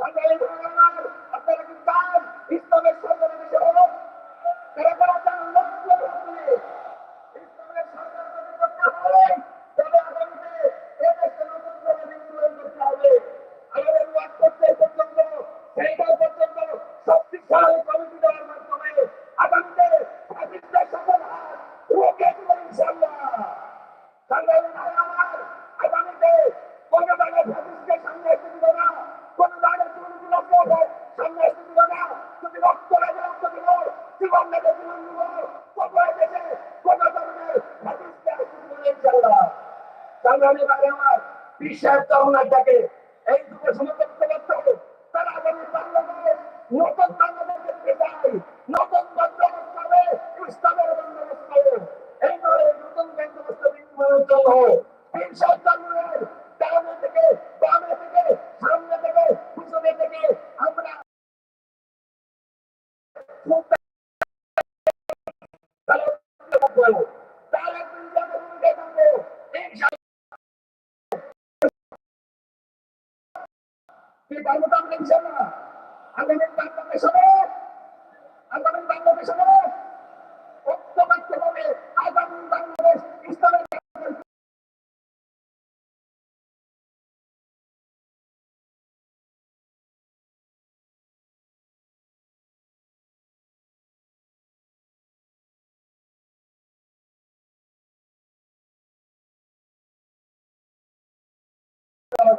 আপনারা কি চান? ইসলামের সংগ্রামী ভাই আমার বিশ্বের তরুণাটাকে এই যুগে সমর্থন করতে হবে তারা আগামী বাংলাদেশ নতুন বাংলাদেশ দেখতে চাই নতুন বন্দোবস্ত হবে ইসলামের বন্দোবস্ত হবে এই ধরে নতুন বন্দোবস্ত বিনিময়ের জন্য হিংসার জন্মের ডানে থেকে বামে থেকে সামনে থেকে পিছনে থেকে আমরা তার একদিন যাবে ভূমিকা থাকব ইনশাআল্লাহ কি পারব আমরা ইনশাআল্লাহ আগামী বাংলাদেশ হবে আগামী বাংলাদেশ হবে ঐক্যবদ্ধ হবে আগামী বাংলাদেশ ইসলামের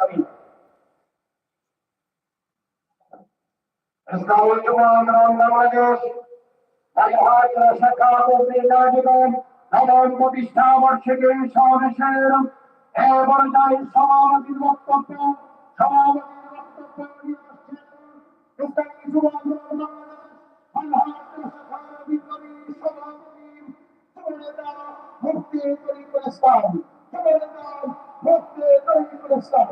দাবি إسلام الجماعة বাংলাদেশ আজহার শাখা পত্রিকাজীবন নবম প্রতিষ্ঠা বার্ষিকী সমাবেশের এবার যাই সমাবেশের বক্তব্য সমাবেশের বক্তব্য নিয়ে আসছেন ইসলামী যুব আন্দোলন বাংলাদেশ আজহার শাখার বিপ্লবী সভাপতি সুনেতা মুফতি তরিকুল ইসলাম সুনেতা মুফতি তরিকুল ইসলাম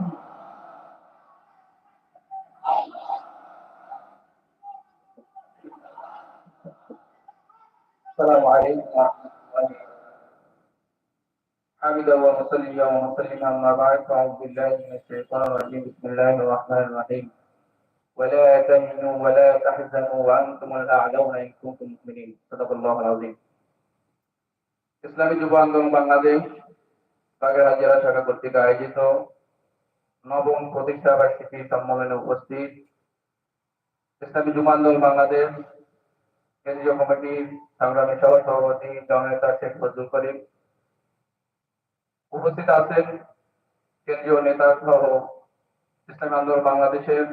السلام عليكم ورحمة الله حمد ومصلي ومسلم أما بعد فأعوذ بالله من الشيطان الرجيم بسم الله الرحمن الرحيم ولا تهنوا ولا تحزنوا وأنتم الأعلون إن كنتم مؤمنين صدق الله العظيم ইসলামী যুব আন্দোলন বাংলাদেশ বাগেরহাট জেলা শাখা কর্তৃক আয়োজিত নবম প্রতিষ্ঠা বার্ষিকী সম্মেলনে উপস্থিত ইসলামী যুব আন্দোলন বাংলাদেশ কেন্দ্রীয় কমিটি সংগ্রামী সহ সভাপতি জননেতা শেখ ফজলুল করিম, উপস্থিত আছেন কেন্দ্রীয় নেতা সহ ইসলামী আন্দোলন বাংলাদেশের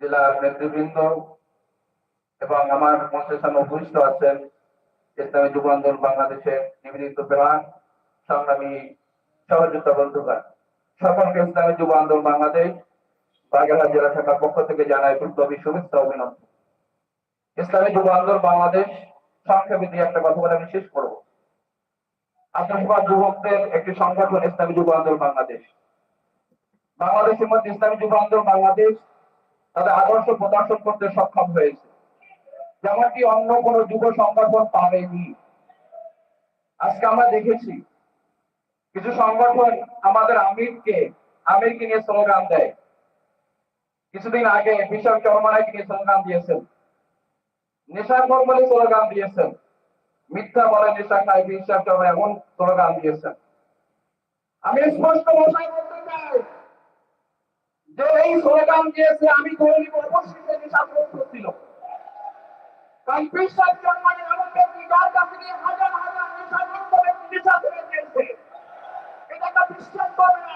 জেলা নেতৃবৃন্দ এবং আমার মঞ্চের উপস্থিত আছেন ইসলামী যুব আন্দোলন বাংলাদেশের নিবেদিত প্রাণ সংগ্রামী সহযোগিতা বন্ধুগণ। সকলকে ইসলামী যুব আন্দোলন বাংলাদেশ বাগেরহাট জেলা শাখার পক্ষ থেকে জানাই বিপ্লবী শুভেচ্ছা অভিনন্দন। ইসলামী যুব আন্দোলন বাংলাদেশ সংক্ষেপে দিয়ে একটা কথা বলে আমি শেষ করব। আত্মসভা যুবকদের একটি সংগঠন ইসলামী যুব আন্দোলন বাংলাদেশ। বাংলাদেশের মধ্যে ইসলামী যুব আন্দোলন বাংলাদেশ তাদের আদর্শ প্রদর্শন করতে সক্ষম হয়েছে। যেমনটি অন্য কোনো যুব সংগঠন পারেনি আজকে আমরা দেখেছি, কিছু সংগঠন আমাদের আমিরকে আমিরকে নিয়ে স্লোগান দেয়। কিছুদিন আগে বিশাল চরমানাইকে নিয়ে স্লোগান দিয়েছেন। নেশাখোর বলে স্লোগান দিয়েছেন। মিথ্যা বলে নেশা খায়, বিশ্বাস করে, এমন স্লোগান দিয়েছেন। আমি স্পষ্ট ভাষায় বলতে চাই যে এই স্লোগান দিয়েছে, আমি ধরে অবশ্যই সে নেশাগ্রস্ত ছিল কারণ বিশ্বাস জন্মানে এমন ব্যক্তি যার কাছে নিয়ে হাজার হাজার নেশাগ্রস্ত ব্যক্তি নেশা করে দিয়েছে এটা একটা বিশ্বাস করবে